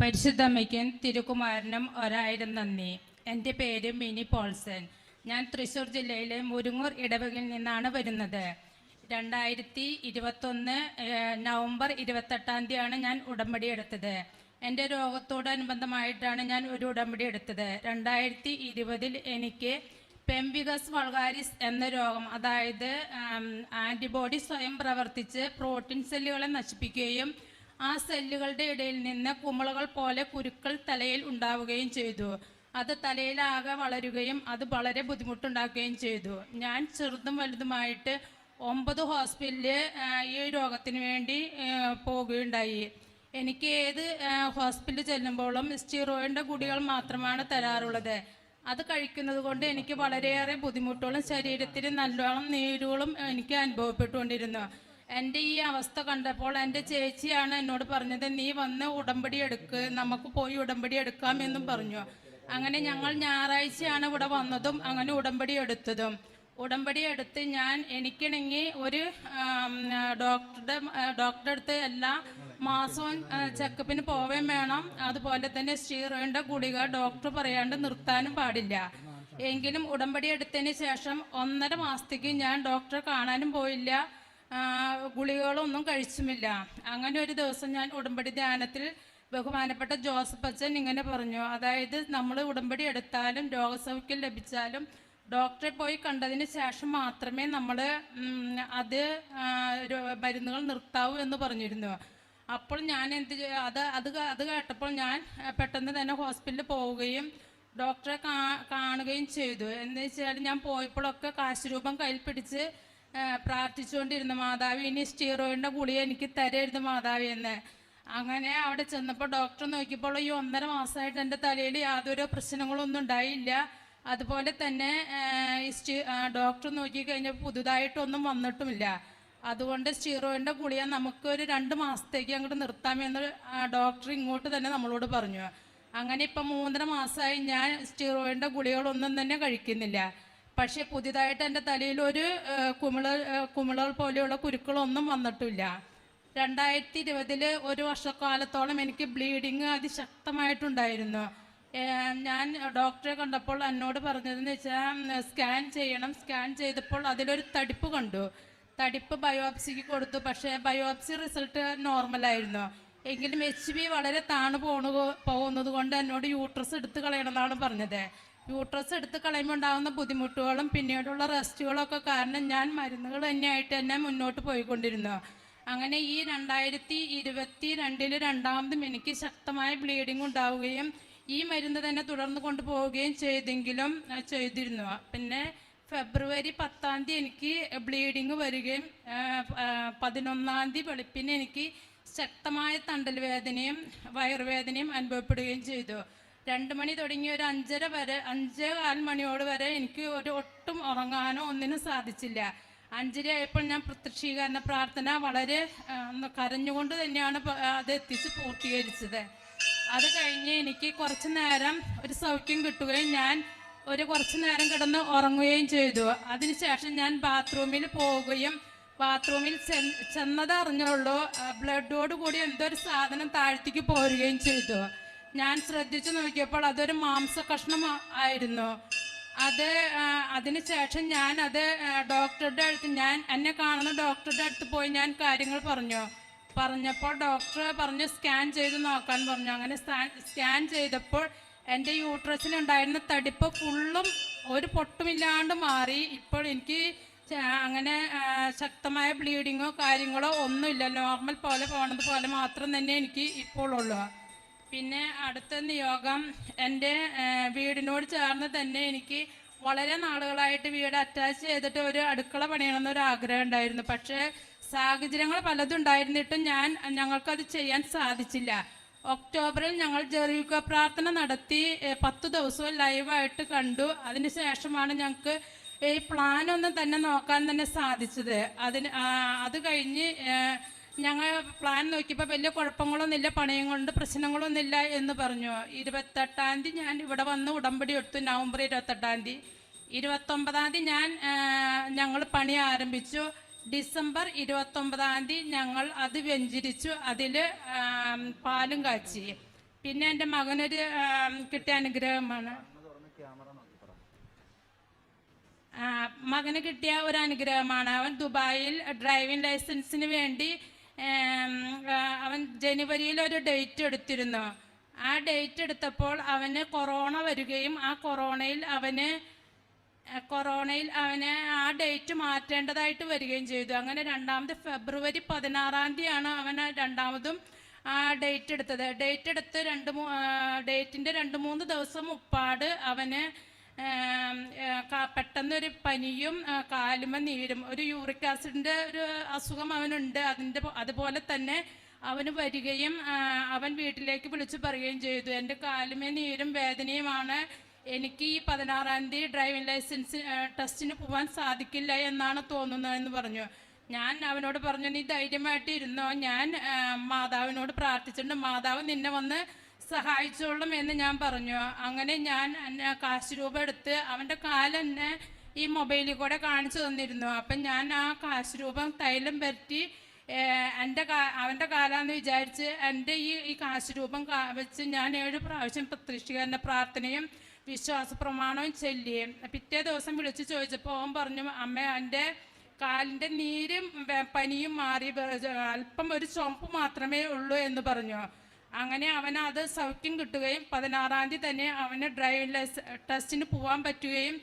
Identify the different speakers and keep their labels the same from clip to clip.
Speaker 1: പരിശുദ്ധമ്മയ്ക്കും തിരുക്കുമാരനും ഒരായിരം നന്ദി. എന്റെ പേര് മിനി പോൾസൺ. ഞാൻ തൃശ്ശൂർ ജില്ലയിലെ മുരുങ്ങൂർ ഇടവകയിൽ നിന്നാണ് വരുന്നത്. രണ്ടായിരത്തി ഇരുപത്തൊന്ന് നവംബർ ഇരുപത്തെട്ടാം തീയതിയാണ് ഞാൻ ഉടമ്പടി എടുത്തത്. എന്റെ രോഗത്തോടനുബന്ധമായിട്ടാണ് ഞാൻ ഒരു ഉടമ്പടി എടുത്തത്. രണ്ടായിരത്തി ഇരുപതിൽ എനിക്ക് പെംബിഗസ് വൾഗാരിസ് എന്ന രോഗം അതായത് ആന്റിബോഡി സ്വയം പ്രവർത്തിച്ച് പ്രോട്ടീൻ സെല്ലുകളെ നശിപ്പിക്കുകയും ആ സെല്ലുകളുടെ ഇടയിൽ നിന്ന് കുമിളകൾ പോലെ കുരുക്കൾ തലയിൽ ഉണ്ടാവുകയും ചെയ്തു. അത് തലയിലാകെ വളരുകയും അത് വളരെ ബുദ്ധിമുട്ടുണ്ടാക്കുകയും ചെയ്തു. ഞാൻ ചെറുതും വലുതുമായിട്ട് ഒമ്പത് ഹോസ്പിറ്റലിൽ ഈ രോഗത്തിന് വേണ്ടി പോവുകയുണ്ടായി. എനിക്ക് ഏത് ഹോസ്പിറ്റലിൽ ചെല്ലുമ്പോഴും സ്റ്റിറോയിഡിന്റെ ഗുളികൾ മാത്രമാണ് തരാറുള്ളത്. അത് കഴിക്കുന്നത് കൊണ്ട് എനിക്ക് വളരെയേറെ ബുദ്ധിമുട്ടുകളും ശരീരത്തിന് നല്ലോണം നീരുകളും എനിക്ക് അനുഭവപ്പെട്ടുകൊണ്ടിരുന്നു. എന്റെ ഈ അവസ്ഥ കണ്ടപ്പോൾ എന്റെ ചേച്ചിയാണ് എന്നോട് പറഞ്ഞത് നീ വന്ന് ഉടമ്പടി എടുക്ക് നമുക്ക് പോയി ഉടമ്പടി എടുക്കാം എന്നും പറഞ്ഞു. അങ്ങനെ ഞങ്ങൾ ഞായറാഴ്ചയാണ് ഇവിടെ വന്നതും അങ്ങനെ ഉടമ്പടി എടുത്തതും. ഉടമ്പടി എടുത്ത് ഞാൻ എനിക്കിണങ്ങി ഒരു ഡോക്ടറുടെ ഡോക്ടറുടെ അടുത്ത് എല്ലാ മാസവും ചെക്കപ്പിന് പോവുകയും വേണം. അതുപോലെ തന്നെ സ്റ്റീറോയിന്റെ ഗുളിക ഡോക്ടർ പറയാണ്ട് നിർത്താനും പാടില്ല. എങ്കിലും ഉടമ്പടി എടുത്തതിന് ശേഷം ഒന്നര മാസത്തേക്ക് ഞാൻ ഡോക്ടറെ കാണാനും പോയില്ല. ഗുളികകളൊന്നും കഴിച്ചുമില്ല. അങ്ങനെ ഒരു ദിവസം ഞാൻ ഉടമ്പടി ധ്യാനത്തിൽ ബഹുമാനപ്പെട്ട ജോസഫ് അച്ഛൻ ഇങ്ങനെ പറഞ്ഞു. അതായത് നമ്മൾ ഉടമ്പടി എടുത്താലും രോഗസൗഖ്യം ലഭിച്ചാലും ഡോക്ടറെ പോയി കണ്ടതിന് ശേഷം മാത്രമേ നമ്മൾ അത് മരുന്നുകൾ നിർത്താവൂ എന്ന് പറഞ്ഞിരുന്നു. അപ്പോൾ ഞാൻ എന്ത് അത് അത് അത് കേട്ടപ്പോൾ ഞാൻ പെട്ടെന്ന് തന്നെ ഹോസ്പിറ്റലിൽ പോവുകയും ഡോക്ടറെ കാണുകയും ചെയ്തു. എന്ന് വെച്ചാൽ ഞാൻ പോയപ്പോഴൊക്കെ കാശ് രൂപം കയ്യിൽ പിടിച്ച് പ്രാർത്ഥിച്ചുകൊണ്ടിരുന്നു മാതാവ് ഇനി സ്റ്റീറോയിഡിന്റെ ഗുളിക എനിക്ക് തരരുത് മാതാവ് എന്ന്. അങ്ങനെ അവിടെ ചെന്നപ്പോൾ ഡോക്ടർ നോക്കിയപ്പോൾ ഈ ഒന്നര മാസമായിട്ട് എന്റെ തലയിൽ യാതൊരു പ്രശ്നങ്ങളും ഒന്നും ഉണ്ടായില്ല. അതുപോലെ തന്നെ ഡോക്ടർ നോക്കി കഴിഞ്ഞപ്പോൾ പുതുതായിട്ടൊന്നും വന്നിട്ടുമില്ല. അതുകൊണ്ട് സ്റ്റീറോയിന്റെ ഗുളിക നമുക്ക് ഒരു രണ്ട് മാസത്തേക്ക് അങ്ങോട്ട് നിർത്താമെന്ന് ഡോക്ടർ ഇങ്ങോട്ട് തന്നെ നമ്മളോട് പറഞ്ഞു. അങ്ങനെ ഇപ്പം മൂന്നര മാസമായി ഞാൻ സ്റ്റീറോയിന്റെ ഗുളികളൊന്നും തന്നെ കഴിക്കുന്നില്ല. പക്ഷേ പുതിയതായിട്ട് എന്റെ തലയിൽ ഒരു കുമിള കുമിളകൾ പോലെയുള്ള കുരുക്കളൊന്നും വന്നിട്ടില്ല. രണ്ടായിരത്തി ഇരുപതിൽ ഒരു വർഷക്കാലത്തോളം എനിക്ക് ബ്ലീഡിങ് അതിശക്തമായിട്ടുണ്ടായിരുന്നു. ഞാൻ ഡോക്ടറെ കണ്ടപ്പോൾ എന്നോട് പറഞ്ഞതെന്ന് വെച്ചാൽ സ്കാൻ ചെയ്യണം. സ്കാൻ ചെയ്തപ്പോൾ അതിലൊരു തടിപ്പ് കണ്ടു. തടിപ്പ് ബയോപ്സിക്ക് കൊടുത്തു. പക്ഷേ ബയോപ്സി റിസൾട്ട് നോർമലായിരുന്നു. എങ്കിലും എച്ച് ബി വളരെ താണു പോണു പോകുന്നത് കൊണ്ട് എന്നോട് യൂട്രസ് എടുത്ത് കളയണമെന്നാണ് പറഞ്ഞത്. യൂട്രസ് എടുത്ത് കളയുമ്പോൾ ഉണ്ടാകുന്ന ബുദ്ധിമുട്ടുകളും പിന്നീടുള്ള റെസ്റ്റുകളൊക്കെ കാരണം ഞാൻ മരുന്നുകൾ തന്നെയായിട്ട് തന്നെ മുന്നോട്ട് പോയിക്കൊണ്ടിരുന്നു. അങ്ങനെ ഈ രണ്ടായിരത്തി ഇരുപത്തി രണ്ടിൽ രണ്ടാമതും എനിക്ക് ശക്തമായ ബ്ലീഡിംഗ് ഉണ്ടാവുകയും ഈ മരുന്ന് തന്നെ തുടർന്ന് കൊണ്ടുപോവുകയും ചെയ്തെങ്കിലും ചെയ്തിരുന്നു. പിന്നെ ഫെബ്രുവരി പത്താം തീയതി എനിക്ക് ബ്ലീഡിങ് വരികയും പതിനൊന്നാം തീയതി വെളുപ്പിന് എനിക്ക് ശക്തമായ തണ്ടൽ വേദനയും വയറുവേദനയും അനുഭവപ്പെടുകയും ചെയ്തു. രണ്ട് മണി തുടങ്ങി ഒരു അഞ്ചര വരെ അഞ്ചേ കാൽ മണിയോട് വരെ എനിക്ക് ഒരു ഒട്ടും ഉറങ്ങാനോ ഒന്നിനും സാധിച്ചില്ല. അഞ്ചര ആയപ്പോൾ ഞാൻ പ്രത്യക്ഷീകരണ പ്രാർത്ഥന വളരെ കരഞ്ഞുകൊണ്ട് തന്നെയാണ് അത് എത്തിച്ച് പൂർത്തീകരിച്ചത്. അത് കഴിഞ്ഞ് എനിക്ക് കുറച്ച് നേരം ഒരു സൗഖ്യം കിട്ടുകയും ഞാൻ ഒരു കുറച്ച് നേരം കിടന്ന് ഉറങ്ങുകയും ചെയ്തു. അതിനുശേഷം ഞാൻ ബാത്റൂമിൽ പോവുകയും ബാത്റൂമിൽ ചെന്ന് ചെന്നത് അറിഞ്ഞുള്ളൂ. ബ്ലഡോട് കൂടി എന്തോ ഒരു സാധനം താഴ്ത്തിക്ക് പോരുകയും ചെയ്തു. ഞാൻ ശ്രദ്ധിച്ചു നോക്കിയപ്പോൾ അതൊരു മാംസ കഷ്ണം ആയിരുന്നു. അത് അതിനുശേഷം ഞാൻ അത് ഡോക്ടറുടെ അടുത്ത് ഞാൻ എന്നെ കാണുന്ന ഡോക്ടറുടെ അടുത്ത് പോയി ഞാൻ കാര്യങ്ങൾ പറഞ്ഞു. പറഞ്ഞപ്പോൾ ഡോക്ടർ പറഞ്ഞു സ്കാൻ ചെയ്ത് നോക്കാൻ പറഞ്ഞു. അങ്ങനെ സ്കാൻ- ചെയ്തപ്പോൾ എന്റെ യൂട്രസിലുണ്ടായിരുന്ന തടിപ്പ് ഫുള്ളും ഒരു പൊട്ടുമില്ലാണ്ട് മാറി. ഇപ്പോൾ എനിക്ക് അങ്ങനെ ശക്തമായ ബ്ലീഡിങ്ങോ കാര്യങ്ങളോ ഒന്നുമില്ല. നോർമൽ പോലെ പോണത് പോലെ മാത്രം തന്നെ എനിക്ക് ഇപ്പോൾ ഉള്ളൂ. പിന്നെ അടുത്ത നിയോഗം എന്റെ വീടിനോട് ചേർന്ന് തന്നെ എനിക്ക് വളരെ നാളുകളായിട്ട് വീട് അറ്റാച്ച് ചെയ്തിട്ട് ഒരു അടുക്കള പണിയണമെന്നൊരു ആഗ്രഹം ഉണ്ടായിരുന്നു. പക്ഷേ സാഹചര്യങ്ങൾ പലതും ഉണ്ടായിരുന്നിട്ടും ഞാൻ ഞങ്ങൾക്കത് ചെയ്യാൻ സാധിച്ചില്ല. ഒക്ടോബറിൽ ഞങ്ങൾ ജെറീക പ്രാർത്ഥന നടത്തി പത്ത് ദിവസവും ലൈവായിട്ട് കണ്ടു. അതിനുശേഷമാണ് ഞങ്ങൾക്ക് ഈ പ്ലാനൊന്നും തന്നെ നോക്കാൻ തന്നെ സാധിച്ചത്. അതിന് അത് കഴിഞ്ഞ് ഞങ്ങൾ പ്ലാൻ നോക്കിയപ്പോൾ വലിയ കുഴപ്പങ്ങളൊന്നുമില്ല പണയം കൊണ്ട് പ്രശ്നങ്ങളൊന്നുമില്ല എന്ന് പറഞ്ഞു. ഇരുപത്തെട്ടാം തീയതി ഞാൻ ഇവിടെ വന്ന് ഉടമ്പടി എടുത്തു നവംബർ ഇരുപത്തെട്ടാം തീയതി. ഇരുപത്തൊമ്പതാം തീയതി ഞാൻ ഞങ്ങൾ പണി ആരംഭിച്ചു. ഡിസംബർ ഇരുപത്തൊമ്പതാം തീയതി ഞങ്ങൾ അത് വെഞ്ചരിച്ചു അതിൽ പാലും കാച്ചി. പിന്നെ എന്റെ മകനൊരു കിട്ടിയ അനുഗ്രഹമാണ്. മകന് കിട്ടിയ ഒരു അനുഗ്രഹമാണ്. അവൻ ദുബായിൽ ഡ്രൈവിംഗ് ലൈസൻസിന് വേണ്ടി അവൻ ജനുവരിയിൽ ഒരു ഡേറ്റ് എടുത്തിരുന്നു. ആ ഡേറ്റ് എടുത്തപ്പോൾ അവന് കൊറോണ വരികയും ആ കൊറോണയിൽ അവന് കൊറോണയിൽ അവന് ആ ഡേറ്റ് മാറ്റേണ്ടതായിട്ട് വരികയും ചെയ്തു. അങ്ങനെ രണ്ടാമത് ഫെബ്രുവരി പതിനാറാം തീയതിയാണ് അവൻ രണ്ടാമതും ആ ഡേറ്റ് എടുത്തത്. ഡേറ്റ് എടുത്ത് രണ്ട് ഡേറ്റിന്റെ രണ്ട് മൂന്ന് ദിവസം മുപ്പാട് അവന് പെട്ടെന്നൊരു പനിയും കാലുമ നീരും. ഒരു യൂറിക് ആസിഡിന്റെ ഒരു അസുഖം അവനുണ്ട്. അതിന്റെ അതുപോലെ തന്നെ അവന് വരികയും അവൻ വീട്ടിലേക്ക് വിളിച്ചു പറയുകയും ചെയ്തു. എന്റെ കാലുമേ നീരും വേദനയുമാണ്. എനിക്ക് ഈ പതിനാറാം തീയതി ഡ്രൈവിംഗ് ലൈസൻസ് ടെസ്റ്റിന് പോകാൻ സാധിക്കില്ല എന്നാണ് തോന്നുന്നതെന്ന് പറഞ്ഞു. ഞാൻ അവനോട് പറഞ്ഞു നീ ധൈര്യമായിട്ട് ഇരുന്നോ. ഞാൻ മാതാവിനോട് പ്രാർത്ഥിച്ചിട്ടുണ്ട്. മാതാവ് നിന്നെ വന്ന് സഹായിച്ചോളും എന്ന് ഞാൻ പറഞ്ഞു. അങ്ങനെ ഞാൻ കാശ് രൂപ എടുത്ത് അവന്റെ കാലെന്നെ ഈ മൊബൈലിൽ കൂടെ കാണിച്ചു തന്നിരുന്നു. അപ്പം ഞാൻ ആ കാശ് രൂപം തൈലം പറ്റി എന്റെ കാ അവന്റെ കാലാന്ന് വിചാരിച്ച് എന്റെ ഈ ഈ കാശ് രൂപം വെച്ച് ഞാൻ ഏഴ് പ്രാവശ്യം പ്രത്യക്ഷീകരണ പ്രാർത്ഥനയും വിശ്വാസ പ്രമാണവും ചൊല്ലി. പിറ്റേ ദിവസം വിളിച്ച് ചോദിച്ചപ്പോൾ ഓൻ പറഞ്ഞു അമ്മ എന്റെ കാലിന്റെ നീരും പനിയും മാറി അല്പം ഒരു ചുമപ്പ് മാത്രമേ ഉള്ളൂ എന്ന് പറഞ്ഞു. അങ്ങനെ അവന് അത് സൗഖ്യം കിട്ടുകയും പതിനാറാം തീയതി തന്നെ അവന് ഡ്രൈവിംഗ് ലൈസൻ ടെസ്റ്റിന് പോകാൻ പറ്റുകയും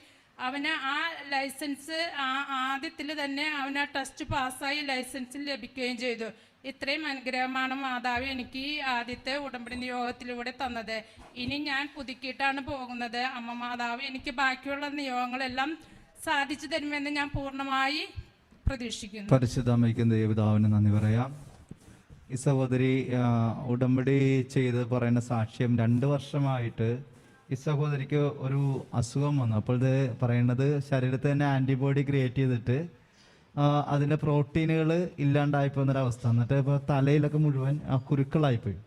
Speaker 1: അവന് ആ ലൈസൻസ് ആ ആദ്യത്തിൽ തന്നെ അവന് ടെസ്റ്റ് പാസ്സായി ലൈസൻസ് ലഭിക്കുകയും ചെയ്തു. ഇത്രയും അനുഗ്രഹമാണ് മാതാവ് എനിക്ക് ഈ ആദ്യത്തെ ഉടമ്പടി നിയോഗത്തിലൂടെ തന്നത്. ഇനി ഞാൻ പുതുക്കിയിട്ടാണ് പോകുന്നത്. അമ്മ മാതാവ് എനിക്ക് ബാക്കിയുള്ള നിയോഗങ്ങളെല്ലാം സാധിച്ചു തരുമെന്ന് ഞാൻ പൂർണമായി പ്രതീക്ഷിക്കുന്നു.
Speaker 2: പരിശുദ്ധ ദേവിതാവിന് ദേവതാവിന് നന്ദി പറയാം. ഈ സഹോദരി ഉടമ്പടി ചെയ്ത് പറയുന്ന സാക്ഷ്യം രണ്ട് വർഷമായിട്ട് ഈ സഹോദരിക്ക് ഒരു അസുഖം വന്നു. അപ്പോൾ ഇത് പറയുന്നത് ശരീരത്തിൽ തന്നെ ആന്റിബോഡി ക്രിയേറ്റ് ചെയ്തിട്ട് അതിന്റെ പ്രോട്ടീനുകൾ ഇല്ലാണ്ടായി പോകുന്നൊരവസ്ഥ. എന്നിട്ട് ഇപ്പോൾ തലയിലൊക്കെ മുഴുവൻ കുരുക്കളായിപ്പോയി.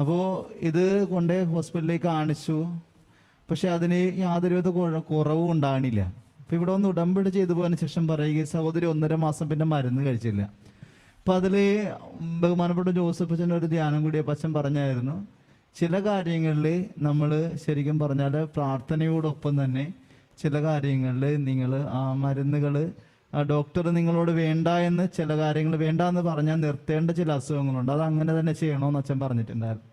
Speaker 2: അപ്പോൾ ഇത് കൊണ്ട് ഹോസ്പിറ്റലിലേക്ക് കാണിച്ചു. പക്ഷെ അതിന് യാതൊരുവിധ വിധ കുറവും ഉണ്ടാകണില്ല. അപ്പോൾ ഇവിടെ ഒന്ന് ഉടമ്പടി ചെയ്തു പോയതിന് ശേഷം പറയുക സഹോദരി ഒന്നര മാസം പിന്നെ മരുന്ന് കഴിച്ചില്ല. അപ്പൊ അതിൽ ബഹുമാനപ്പെട്ട ജോസഫ് അച്ഛന്റെ ഒരു ധ്യാനം കൂടി അച്ഛൻ പറഞ്ഞായിരുന്നു. ചില കാര്യങ്ങളിൽ നമ്മൾ ശരിക്കും പറഞ്ഞാൽ പ്രാർത്ഥനയോടൊപ്പം തന്നെ ചില കാര്യങ്ങളിൽ നിങ്ങൾ ആ മരുന്നുകൾ ഡോക്ടർ നിങ്ങളോട് വേണ്ട എന്ന് ചില കാര്യങ്ങൾ വേണ്ട എന്ന് പറഞ്ഞാൽ നിർത്തേണ്ട ചില അസുഖങ്ങളുണ്ട്. അത് അങ്ങനെ തന്നെ ചെയ്യണമെന്ന് അച്ഛൻ പറഞ്ഞിട്ടുണ്ടായിരുന്നു.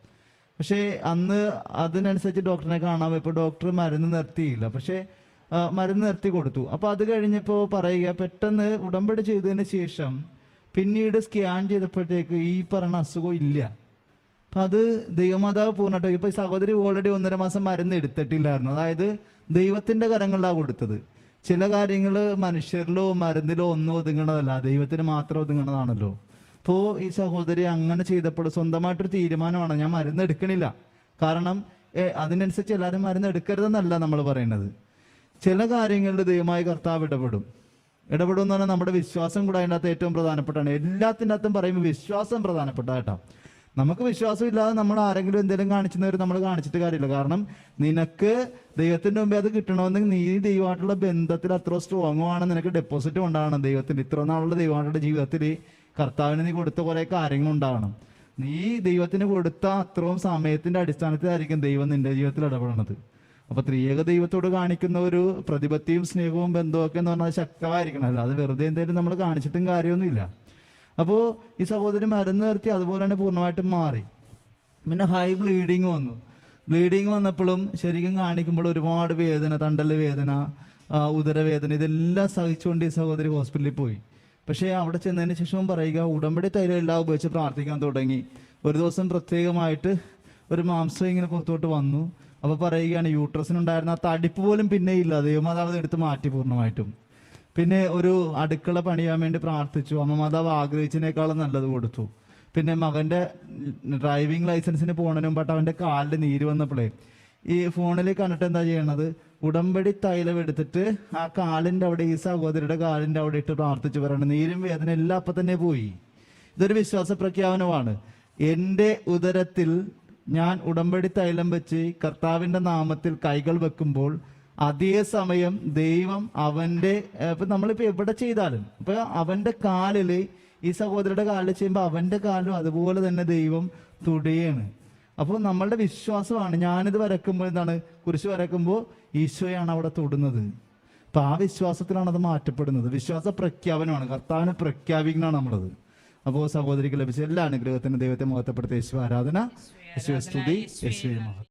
Speaker 2: പക്ഷേ അന്ന് അതിനനുസരിച്ച് ഡോക്ടറിനെ കാണാൻ ഇപ്പോൾ ഡോക്ടർ മരുന്ന് നിർത്തിയില്ല. പക്ഷേ മരുന്ന് നിർത്തി കൊടുത്തു. അപ്പോൾ അത് കഴിഞ്ഞപ്പോൾ പറയുക പെട്ടെന്ന് ഉടമ്പടി ചെയ്തതിന് ശേഷം പിന്നീട് സ്കാൻ ചെയ്തപ്പോഴത്തേക്ക് ഈ പറഞ്ഞ അസുഖം ഇല്ല. അപ്പൊ അത് ദൈവമാതാവ് പൂർണമായിട്ട് ഇപ്പൊ ഈ സഹോദരി ഓൾറെഡി ഒന്നര മാസം മരുന്ന് എടുത്തിട്ടില്ലായിരുന്നു. അതായത് ദൈവത്തിന്റെ കരങ്ങളിലാണ് കൊടുത്തത്. ചില കാര്യങ്ങൾ മനുഷ്യരിലോ മരുന്നിലോ ഒന്നും ഒതുങ്ങണതല്ല ദൈവത്തിന് മാത്രം ഒതുങ്ങണതാണല്ലോ. അപ്പോൾ ഈ സഹോദരി അങ്ങനെ ചെയ്തപ്പോൾ സ്വന്തമായിട്ടൊരു തീരുമാനമാണ് ഞാൻ മരുന്ന് എടുക്കണില്ല. കാരണം അതിനനുസരിച്ച് എല്ലാവരും മരുന്ന് എടുക്കരുതെന്നല്ല നമ്മൾ പറയുന്നത്. ചില കാര്യങ്ങളിൽ ദൈവമായി കർത്താവ് ഇടപെടും. ഇടപെടും എന്ന് പറഞ്ഞാൽ നമ്മുടെ വിശ്വാസം കൂടെ അതിന്റെ അകത്ത് ഏറ്റവും പ്രധാനപ്പെട്ടാണ് എല്ലാത്തിന്റെ അകത്തും പറയുമ്പോൾ വിശ്വാസം പ്രധാനപ്പെട്ട കേട്ടോ. നമുക്ക് വിശ്വാസം ഇല്ലാതെ നമ്മൾ ആരെങ്കിലും എന്തെങ്കിലും കാണിച്ചവർ നമ്മൾ കാണിച്ചിട്ട് കാര്യമില്ല. കാരണം നിനക്ക് ദൈവത്തിന്റെ മുമ്പേ അത് കിട്ടണമെന്ന് നീ ദൈവമായിട്ടുള്ള ബന്ധത്തിൽ അത്ര സ്ട്രോങ് ആണ്. നിനക്ക് ഡെപ്പോസിറ്റ് ഉണ്ടാകണം ദൈവത്തിന്. ഇത്ര നാളുള്ള ദൈവമായിട്ടുള്ള ജീവിതത്തിൽ കർത്താവിന് നീ കൊടുത്ത കുറേ കാര്യങ്ങൾ ഉണ്ടാകണം നീ ദൈവത്തിന് കൊടുത്ത അത്രയും സമയത്തിന്റെ അടിസ്ഥാനത്തിലായിരിക്കും ദൈവം നിന്റെ ജീവിതത്തിൽ ഇടപെടുന്നത്. അപ്പൊ ത്രിയേക ദൈവത്തോട് കാണിക്കുന്ന ഒരു പ്രതിപത്തിയും സ്നേഹവും ബന്ധവും ഒക്കെ എന്ന് പറഞ്ഞാൽ ശക്തമായിരിക്കണം. അല്ലാതെ വെറുതെ എന്തെങ്കിലും നമ്മൾ കാണിച്ചിട്ടും കാര്യമൊന്നുമില്ല. അപ്പോൾ ഈ സഹോദരി മരുന്ന് നിർത്തി അതുപോലെ തന്നെ പൂർണമായിട്ടും മാറി. പിന്നെ ഹൈ ബ്ലീഡിങ് വന്നു. ബ്ലീഡിങ് വന്നപ്പോഴും ശരിക്കും കാണിക്കുമ്പോൾ ഒരുപാട് വേദന തണ്ടൽ വേദന ഉദരവേദന ഇതെല്ലാം സഹിച്ചുകൊണ്ട് ഈ സഹോദരി ഹോസ്പിറ്റലിൽ പോയി. പക്ഷേ അവിടെ ചെന്നതിന് ശേഷം പറയുക ഉടമ്പടി തൈലെല്ലാം ഉപയോഗിച്ച് പ്രാർത്ഥിക്കാൻ തുടങ്ങി. ഒരു ദിവസം പ്രത്യേകമായിട്ട് ഒരു മാംസം ഇങ്ങനെ പുറത്തോട്ട് വന്നു. അപ്പൊ പറയുകയാണ് യൂട്രസിനുണ്ടായിരുന്ന ആ തടിപ്പ് പോലും പിന്നെ ഇല്ല. ദൈവമാതാവ് എടുത്ത് മാറ്റി പൂർണമായിട്ടും. പിന്നെ ഒരു അടുക്കള പണിയാൻ വേണ്ടി പ്രാർത്ഥിച്ചു. അമ്മ മാതാവ് ആഗ്രഹിച്ചതിനേക്കാളും നല്ലത് കൊടുത്തു. പിന്നെ മകന്റെ ഡ്രൈവിംഗ് ലൈസൻസിന് പോണതിന് മുമ്പാട്ട് അവന്റെ കാലിൽ നീര് വന്നപ്പോഴേ ഈ ഫോണിൽ കണ്ടിട്ട് എന്താ ചെയ്യണത്? ഉടമ്പടി തൈലം എടുത്തിട്ട് ആ കാലിന്റെ അവിടെ ഈ സഹോദരിയുടെ കാലിന്റെ അവിടെ ഇട്ട് പ്രാർത്ഥിച്ചു പറയണം. നീരും വേദന എല്ലാം അപ്പൊ തന്നെ പോയി. ഇതൊരു വിശ്വാസ പ്രഖ്യാപനമാണ്. എന്റെ ഉദരത്തിൽ ഞാൻ ഉടമ്പടി തൈലം വെച്ച് കർത്താവിന്റെ നാമത്തിൽ കൈകൾ വെക്കുമ്പോൾ അതേ സമയം ദൈവം അവന്റെ ഇപ്പം ഇപ്പൊ നമ്മളിപ്പോ എവിടെ ചെയ്താലും ഇപ്പൊ അവന്റെ കാലിൽ ഈ സഹോദരിയുടെ കാലിൽ ചെയ്യുമ്പോൾ അവന്റെ കാലും അതുപോലെ തന്നെ ദൈവം തുടയാണ്. അപ്പോൾ നമ്മളുടെ വിശ്വാസമാണ് ഞാനിത് വരക്കുമ്പോൾ എന്താണ്? കുരിശ് വരക്കുമ്പോൾ ഈശോയാണ് അവിടെ തൊടുന്നത്. അപ്പൊ ആ വിശ്വാസത്തിലാണ് അത് മാറ്റപ്പെടുന്നത്. വിശ്വാസ പ്രഖ്യാപനമാണ് കർത്താവിനെ പ്രഖ്യാപിക്കുന്നതാണ് നമ്മളത്. അപ്പോൾ സഹോദരിക്ക് ലഭിച്ച എല്ലാ അനുഗ്രഹത്തിനും ദൈവത്തെ മഹത്വപ്പെടുത്തിയ യേശു ആരാധന. യേശുവെ സ്തുതി. യേശുവെ മഹത്വം